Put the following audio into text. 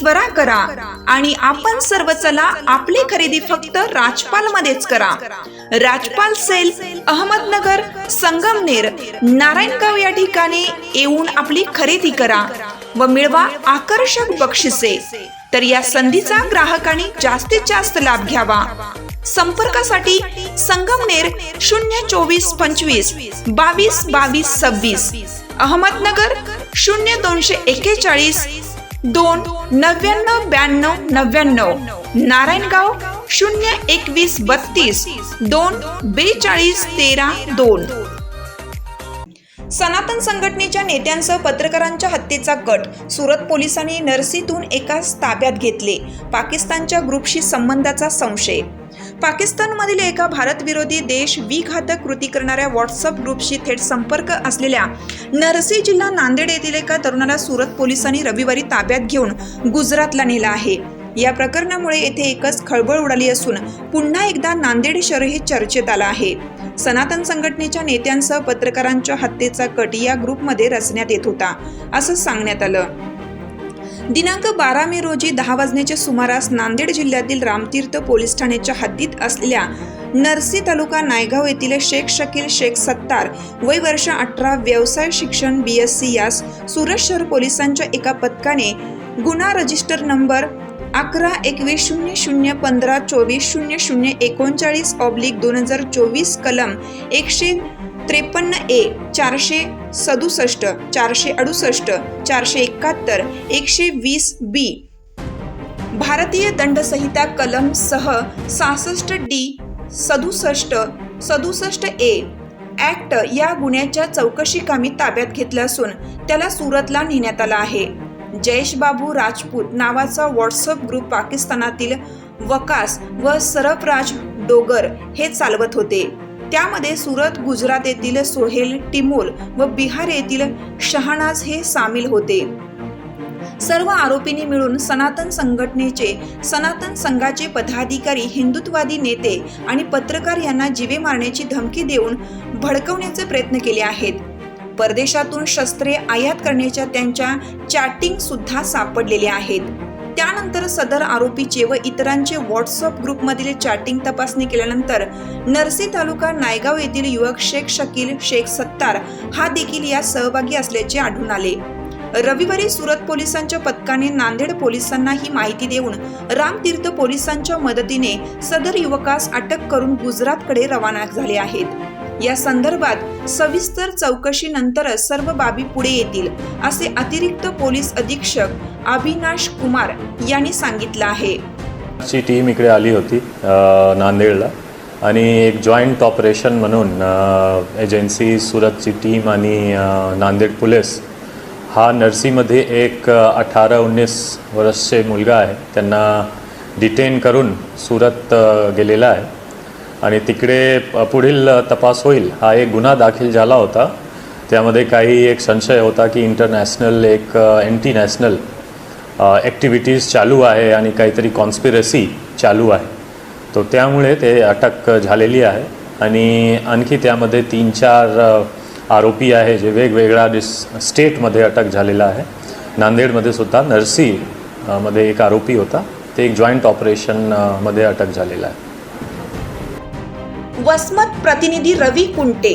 त्वरा करा आणि आपण सर्व चला आपली खरेदी फक्त राजपाल मध्येच करा. राजपाल सेल अहमदनगर संगमनेर नारायणगाव या ठिकाणी येऊन आपली खरेदी करा व मिळवा आकर्षक बक्षिसे. तर या संधीचा ग्राहकांनी जास्तीत जास्त लाभ घ्यावा. संपर्कासाठी संगमनेर शून्य चोवीस पंचवीस बावीस बावीस सव्वीस अहमदनगर शून्य दोनशे एक्केचाळीस दोन नव्याण्णव ब्याण्णव नव्याण्णव. नारायणगाव शून्य एकवीस बत्तीस दोन बेचाळीस तेरा दोन. सनातन संघटनेच्या नेत्यांसह पत्रकारांच्या हत्येचा कट सुरत पोलिसांनी नरसीतून एकाच ताब्यात घेतले. पाकिस्तानच्या ग्रुपशी संबंधाचा संशय पाकिस्तानमधील एका भारतविरोधी देश विघातक कृती करणाऱ्या व्हॉट्सअप ग्रुपशी थेट संपर्क असलेल्या नरसी जिल्हा नांदेड येथील एका तरुणाला सुरत पोलिसांनी रविवारी ताब्यात घेऊन गुजरातला नेला आहे. या प्रकरणामुळे येथे एकच खळबळ उडाली असून पुन्हा एकदा नांदेड शहर हे चर्चेत आलं आहे. सनातन संघटनेच्या नेत्यांसह पत्रकारांच्या हत्येचा कट या ग्रुपमध्ये रचण्यात येत होता असं सांगण्यात आलं. दिनांक बारा मे रोजी दहा वाजण्याच्या सुमारास नांदेड जिल्ह्यातील रामतीर्थ पोलीस ठाण्याच्या हद्दीत असलेल्या नरसी तालुका नायगाव येथील शेख शकील शेख सत्तार वय वर्ष अठरा व्यवसाय शिक्षण बी एस सी यास सुरत शहर पोलिसांच्या एका पथकाने गुन्हा रजिस्टर नंबर अकरा एकवीस शून्य शून्य पंधरा चोवीस शून्य शून्य एकोणचाळीस ऑब्लिक दोन हजार चोवीस कलम एकशे त्रेपन्न ए चारशे सदुसष्ट चारशे अडुसष्ट चारशे एकाहत्तर एकशे वीस बी भारतीय दंडसंहिता कलम सह सहासष्ट डी सदुसष्ट सदुसष्ट ए ॲक्ट या गुन्ह्याच्या चौकशी कामी ताब्यात घेतलं असून त्याला सुरतला नेण्यात आला आहे. जयेश बाबू राजपूत नावाचा व्हॉट्सअप ग्रुप पाकिस्तानातील वकास व सरफराज डोगर हे चालवत होते. त्यामध्ये सुरत गुजरात येथील सोहेल टिमोल व बिहार येथील शहानाज हे सामील होते. सर्व आरोपींनी मिळून सनातन संघटनेचे सनातन संघाचे पदाधिकारी हिंदुत्ववादी नेते आणि पत्रकार यांना जीवे मारण्याची धमकी देऊन भडकवण्याचे प्रयत्न केले आहेत. परदेशातून शस्त्रे आयात करण्याच्या त्यांच्या चॅटिंग सुद्धा सापडलेले आहेत. त्यानंतर सदर आरोपीचे व इतरांचे व्हॉट्सअप ग्रुपमधील चॅटिंग तपासणी केल्यानंतर नरसी तालुका नायगाव येथील युवक शेख शकील शेख सत्तार हा देखील यात सहभागी असल्याचे आढळून आले. रविवारी सुरत पोलिसांच्या पथकाने नांदेड पोलिसांना ही माहिती देऊन रामतीर्थ पोलिसांच्या मदतीने सदर युवकास अटक करून गुजरातकडे रवाना झाले आहेत. या संदर्भात सविस्तर चौकशीनंतरच सर्व बाबी पुढे येतील असे अतिरिक्त पोलीस अधीक्षक अविनाश कुमार यांनी सांगितलं आहे. ची टीम इकडे आली होती नांदेडला. आणि एक जॉईंट ऑपरेशन म्हणून एजन्सी सुरतची टीम आणि नांदेड पोलीस हा नर्सीमध्ये एक अठरा उन्नीस वर्षचे मुलगा आहे. त्यांना डिटेन करून सुरत गेलेला आहे. आणि तिकडे प- पुढील तपास होईल. हा एक गुन्हा दाखल झाला होता. त्यामध्ये काही एक संशय होता की इंटरनॅशनल एक एंटी नॅशनल ॲक्टिव्हिटीज चालू आहे आणि काहीतरी कॉन्स्पिरसी चालू आहे. तो त्यामुळे ते अटक झालेली आहे. आणि आणखी त्यामध्ये तीन चार आरोपी आहे जे वेगवेगळ्या डिस स्टेटमध्ये अटक झालेला आहे. नांदेडमध्ये सुद्धा नरसी मध्ये एक आरोपी होता. ते एक जॉईंट ऑपरेशनमध्ये अटक झालेला आहे. वसमत प्रतिनिधी रवी कुंटे.